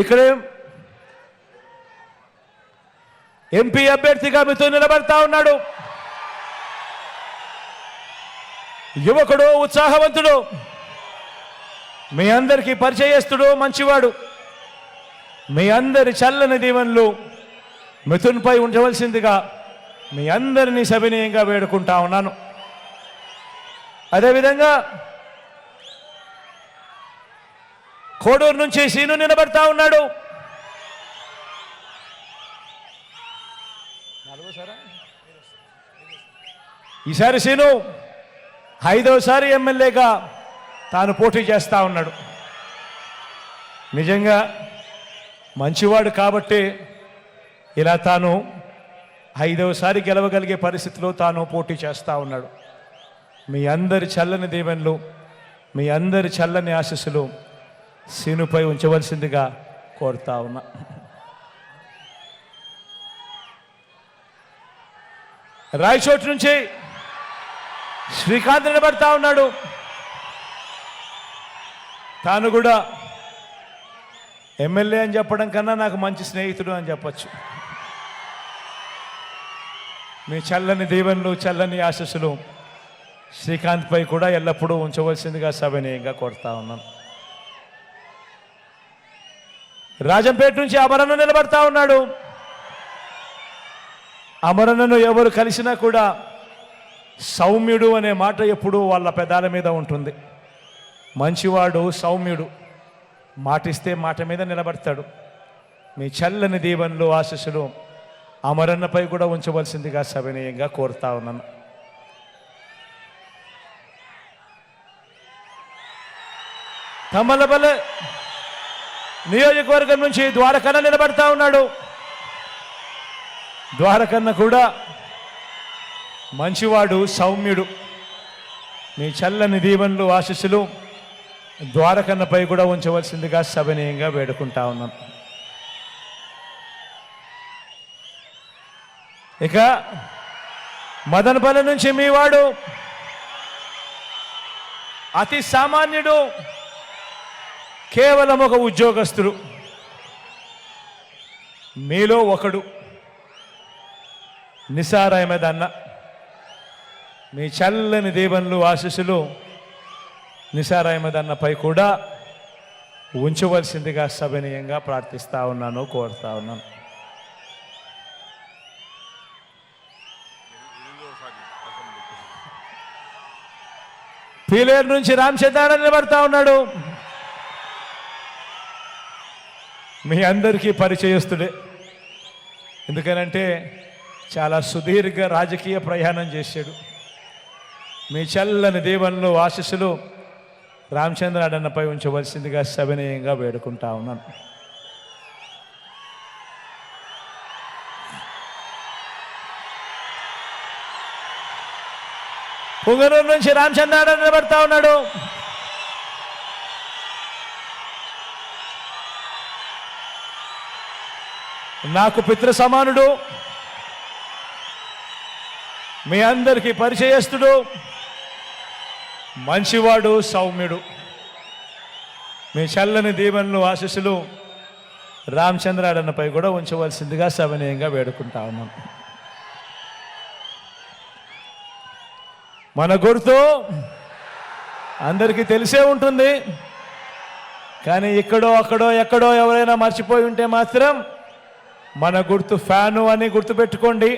ఇక్కడ ఎంపీ అభ్యర్థిగా మీతో నిలబడతా ఉన్నాడు. యువకుడు ఉత్సాహవంతుడు మీ అందరికీ పరిచయస్తుడు మంచివాడు. మీ అందరి చల్లని దీవెనలు మిథున్పై ఉండవలసిందిగా మీ అందరినీ సవినీయంగా వేడుకుంటా ఉన్నాను. అదేవిధంగా కోడూరు నుంచి సీను నిలబడతా ఉన్నాడు. ఈసారి సీను ఐదోసారి ఎమ్మెల్యేగా తాను పోటీ చేస్తా ఉన్నాడు. నిజంగా మంచివాడు కాబట్టి ఇలా తాను ఐదవసారి గెలవగలిగే పరిస్థితిలో తాను పోటీ చేస్తూ ఉన్నాడు. మీ అందరి చల్లని దీవెనలు మీ అందరి చల్లని ఆశస్సులు సీనుపై ఉంచవలసిందిగా కోరుతా ఉన్నా. రాయచోటు నుంచి శ్రీకాంత్ నిలబడతా ఉన్నాడు. తాను కూడా ఎమ్మెల్యే అని చెప్పడం కన్నా నాకు మంచి స్నేహితుడు అని చెప్పచ్చు. మీ చల్లని దీవెనలు చల్లని ఆశస్సులు శ్రీకాంత్పై కూడా ఎల్లప్పుడూ ఉంచవలసిందిగా సవినయంగా కోరుతా ఉన్నాను. రాజంపేట నుంచి అమరన్న నిలబడతా ఉన్నాడు. అమరన్నను ఎవరు కలిసినా కూడా సౌమ్యుడు అనే మాట ఎప్పుడూ వాళ్ళ పెదాల మీద ఉంటుంది. మంచివాడు సౌమ్యుడు మాటిస్తే మాట మీద నిలబడతాడు. మీ చల్లని దీవెనలు ఆశస్సులు అమరన్నపై కూడా ఉంచవలసిందిగా సవినీయంగా కోరుతా ఉన్నాను. తమ్మలబల్ల నియోజకవర్గం నుంచి ద్వారకన్న నిలబడతా ఉన్నాడు. ద్వారకన్న కూడా మంచివాడు సౌమ్యుడు. మీ చల్లని దీవెనలు ఆశస్సులు ద్వారకన్నపై కూడా ఉంచవలసిందిగా సభనీయంగా వేడుకుంటా ఉన్నాం. ఇక మదనపల్లి నుంచి మీ వాడు అతి సామాన్యుడు కేవలం ఒక ఉద్యోగస్తుడు. మీలో ఒకడు. నిసార్ అహ్మద్ అన్న మీ చల్లని దీవెనలు ఆశీస్సులు నిసార్ అహ్మద్ అన్నపై కూడా ఉంచవలసిందిగా సభనీయంగా ప్రార్థిస్తా ఉన్నాను కోరుతా ఉన్నాను. పీలేరు నుంచి రామచంద్రారాయణ నిలబడతా ఉన్నాడు. మీ అందరికీ పరిచయస్తుడే. ఎందుకనంటే చాలా సుదీర్ఘ రాజకీయ ప్రయాణం చేశాడు. మీ చల్లని దీవెనలు ఆశస్సులు రామచంద్రాడన్నపై ఉంచవలసిందిగా సవినయంగా వేడుకుంటా ఉన్నాను. పుంగనూరు నుంచి రామచంద్రాడన్న నిలబడతా ఉన్నాడు. నాకు పితృ సమానుడు మీ అందరికీ పరిచయస్తుడు. మంచివాడు సౌమ్యుడు. మీ చల్లని దీవెనలు ఆశీస్సులు రామచంద్రాడన్నపై కూడా ఉంచవలసిందిగా సవనీయంగా వేడుకుంటా ఉన్నాం. మన గుర్తు అందరికీ తెలిసే ఉంటుంది. కానీ ఇక్కడో అక్కడో ఎక్కడో ఎవరైనా మర్చిపోయి ఉంటే మాత్రం మన గుర్తు ఫ్యాను అని గుర్తుపెట్టుకోండి.